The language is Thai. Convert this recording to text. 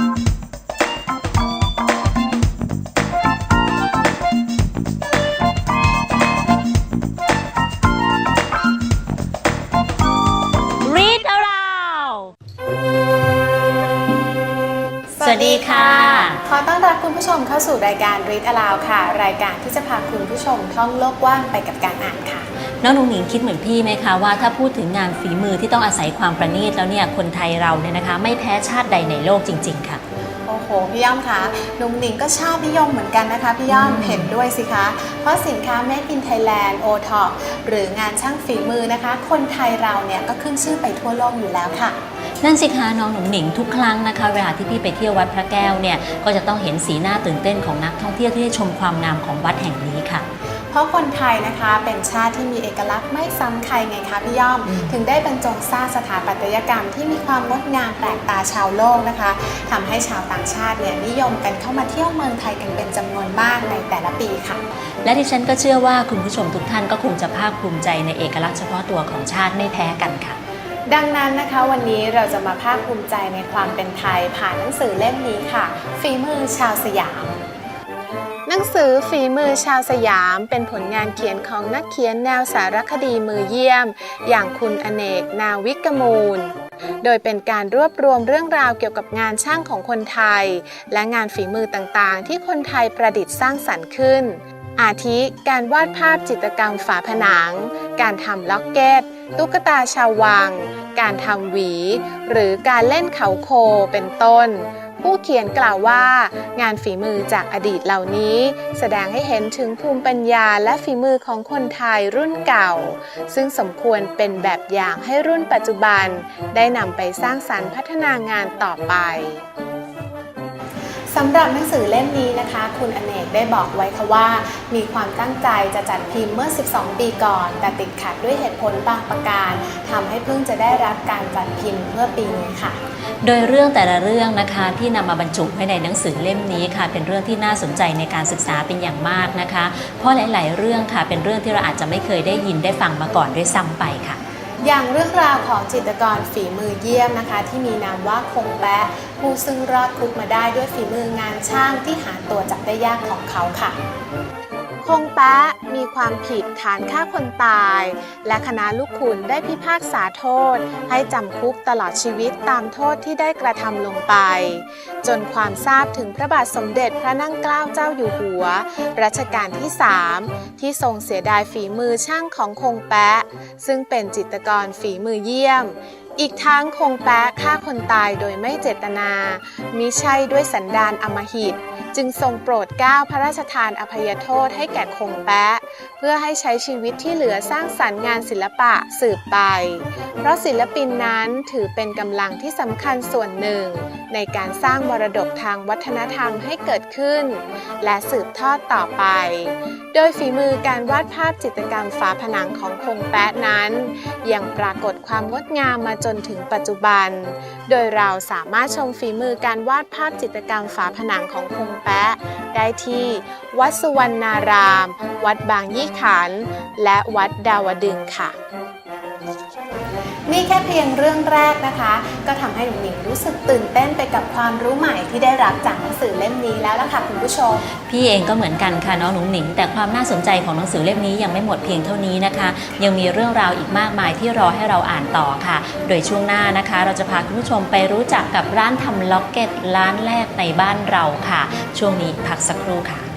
Thank you. วัสดีค่ะ ขอต้อนรับคุณผู้ชมเข้าสู่รายการ Read Aloud ค่ะ รายการที่จะพาคุณผู้ชมท่องโลกกว้างไปกับการอ่านค่ะ น้องหนุ่งหนิงคิดเหมือนพี่ไหมคะว่าถ้าพูดถึงงานฝีมือที่ต้องอาศัยความประณีตแล้วเนี่ยคนไทยเราเนี่ยนะคะ ไม่แพ้ชาติใดในโลกจริง ๆ ค่ะ โอ้โห พี่ย่อมคะนุงหนิงก็ชาตินิยมเหมือนกันนะคะ พี่ย่อมอืมเห็นด้วยสิคะ เพราะสินค้า Made in Thailand o t o p หรืองานช่างฝีมือนะคะ คนไทยเราเนี่ยก็ขึ้นชื่อไปทั่วโลกอยู่แล้วค่ะ นั่นสิคะน้องหนุ่งหนิงทุกครั้งนะคะ เวลาที่พี่ไปเที่ยววัดพระแก้วเนี่ยก็จะต้องเห็นสีหน้าตื่นเต้นของนักท่องเที่ยวที่ได้ชมความงามของวัดแห่งนี้ค่ะ เพราะคนไทยนะคะเป็นชาติที่มีเอกลักษณ์ไม่ซ้ำใครไงคะพี่ย่อมอืมถึงได้บรรจงสร้างสถาปัตยกรรมที่มีความงดงามแปลกตาชาวโลกนะคะทำให้ชาวต่างชาติเนี่ยนิยมกันเข้ามาเที่ยวเมืองไทยกันเป็นจำนวนมากในแต่ละปีค่ะ และดิฉันก็เชื่อว่าคุณผู้ชมทุกท่านก็คงจะภาคภูมิใจในเอกลักษณ์เฉพาะตัวของชาติไม่แพ้กันค่ะ ดังนั้นนะคะวันนี้เราจะมาภาคภูมิใจในความเป็นไทยผ่านหนังสือเล่มนี้ค่ะ ฝีมือชาวสยาม หนังสือฝีมือชาวสยามเป็นผลงานเขียนของนักเขียนแนวสารคดีมือเยี่ยม อย่างคุณอเนกนาวิกมูล โดยเป็นการรวบรวมเรื่องราวเกี่ยวกับงานช่างของคนไทย และงานฝีมือต่างๆ ที่คนไทยประดิษฐ์สร้างสรรค์ขึ้น อาทิการวาดภาพจิตรกรรมฝาผนัง การทำล็อกเก็ต ตุ๊กตาชาววัง การทำหวี หรือการเล่นเขาโคเป็นต้น ผู้เขียนกล่าวว่า งานฝีมือจากอดีตเหล่านี้ แสดงให้เห็นถึงภูมิปัญญาและฝีมือของคนไทยรุ่นเก่า ซึ่งสมควรเป็นแบบอย่างให้รุ่นปัจจุบัน ได้นำไปสร้างสรรค์พัฒนางานต่อไป สำหรับหนังสือเล่มนี้นะคะ คุณอเนกได้บอกไว้ค่ะว่า มีความตั้งใจจะจัดพิมพ์เมื่อ 12 ปีก่อน แต่ติดขัดด้วยเหตุผลบางประการทำให้เพิ่งจะได้รับการจัดพิมพ์เมื่อปีนี้ค่ะ โดยเรื่องแต่ละเรื่องนะคะที่นำมาบรรจุไว้ในหนังสือเล่มนี้ค่ะ เป็นเรื่องที่น่าสนใจในการศึกษาเป็นอย่างมากนะคะ เพราะหลาย ๆ เรื่องค่ะเป็นเรื่องที่เราอาจจะไม่เคยได้ยินได้ฟังมาก่อนด้วยซ้ำไปค่ะ อย่างเรื่องราวของจิตรกรฝีมือเยี่ยมนะคะ ที่มีนามว่าคงแปะผู้ซึ่งรอดคุกมาได้ด้วยฝีมืองานช่างที่หาตัวจับได้ยากของเขาค่ะ คงแปะมีความผิดฐานฆ่าคนตาย และคณะลูกขุนได้พิพากษาโทษ ให้จำคุกตลอดชีวิตตามโทษที่ได้กระทำลงไป จนความทราบถึงพระบาทสมเด็จพระนั่งเกล้าเจ้าอยู่หัว รัชกาลที่3ที่ทรงเสียดายฝีมือช่างของคงแปะ ซึ่งเป็นจิตรกรฝีมือเยี่ยม อีกทั้งคงแปะฆ่าคนตายโดยไม่เจตนา มิใช่ด้วยสันดานอมหิต จึงทรงโปรดเกล้าพระราชทานอภัยโทษให้แก่คงแปะ พื่อให้ใช้ชีวิตที่เหลือสร้างสรรค์งานศิลปะสืบไป เพราะศิลปินนั้นถือเป็นกำลังที่สำคัญส่วนหนึ่ง ในการสร้างมรดกทางวัฒนธรรมให้เกิดขึ้น และสืบทอดต่อไป โดยฝีมือการวาดภาพจิตรกรรมฝาผนังของคงแปะนั้น ยังปรากฏความงดงามมาจนถึงปัจจุบัน โดยเราสามารถชมฝีมือการวาดภาพจิตรกรรมฝาผนังของคงแปะได้ที่ วัดสุวรรณารามวัดบางยี่ขันธ์และวัดดาวดึงส์ค่ะ นี่แค่เพียงเรื่องแรกนะคะ ก็ทำให้หนุ่มหนิงรู้สึกตื่นเต้นไปกับความรู้ใหม่ที่ได้รับจากหนังสือเล่มนี้แล้วล่ะค่ะคุณผู้ชม พี่เองก็เหมือนกันค่ะน้องหนุ่งหนิง แต่ความน่าสนใจของหนังสือเล่มนี้ยังไม่หมดเพียงเท่านี้นะคะ ยังมีเรื่องราวอีกมากมายที่รอให้เราอ่านต่อค่ะ โดยช่วงหน้านะคะ เราจะพาคุณผู้ชมไปรู้จักกับร้านทำล็อกเก็ตร้านแรกในบ้านเราค่ะ ช่วงนี้พักสักครู่ค่ะ